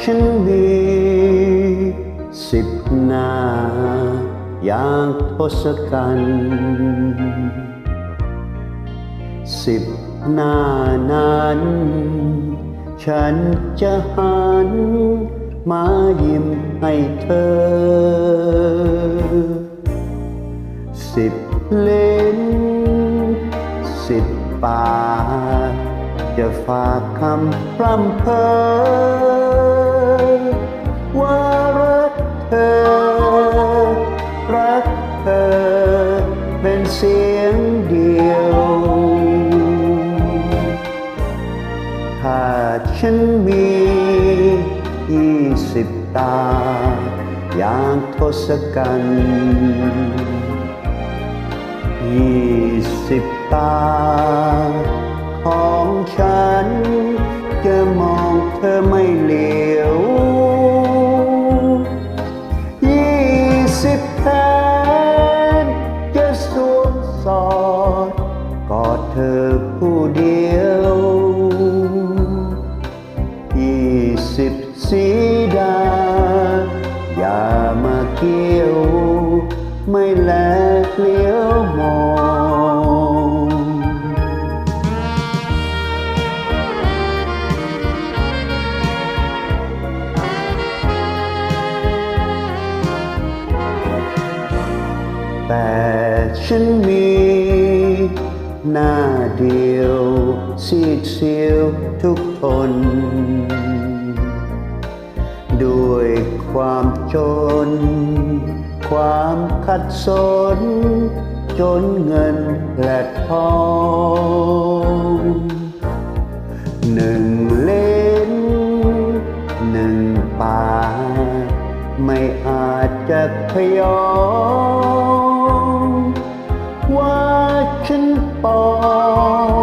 ฉันมีสิบหน้าอย่างทศกัณฐ์สิบหน้านั้น ฉันจะหันมายิ้มให้เธอ สิบเล่นสิบปากจะฝากคำพร่ำเพ้อ เป็นเสียงเดียวถ้าฉันมียี่สิบตา อย่างทศกัณฐ์ยี่สิบตา ของฉันจะม ไม่แลเลี้ยวมองแต่ฉันมีหน้าเดียวซีดเซียวทุกทนด้วยความจน ความขัดสน จนเงินและทองหนึ่งเล่นหนึ่งปาไม่อาจจะพยอมว่าฉันปอม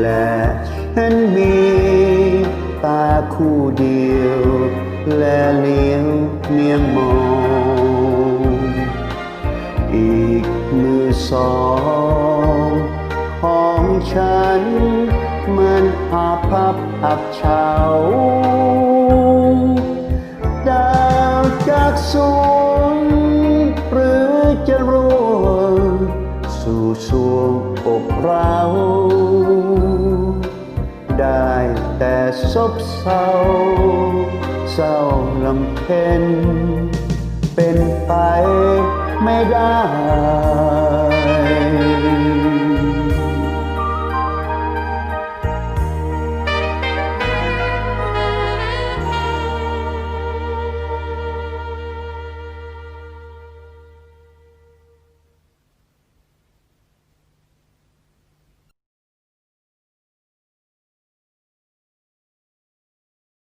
และฉันมีตาคู่เดียว และเลี้ยวเมียงมอง อีกมือสองของฉัน มันอาภัพอับเฉาดาวจากสูง ซบเศร้า เศร้าลำเพ็นเป็นไปไม่ได้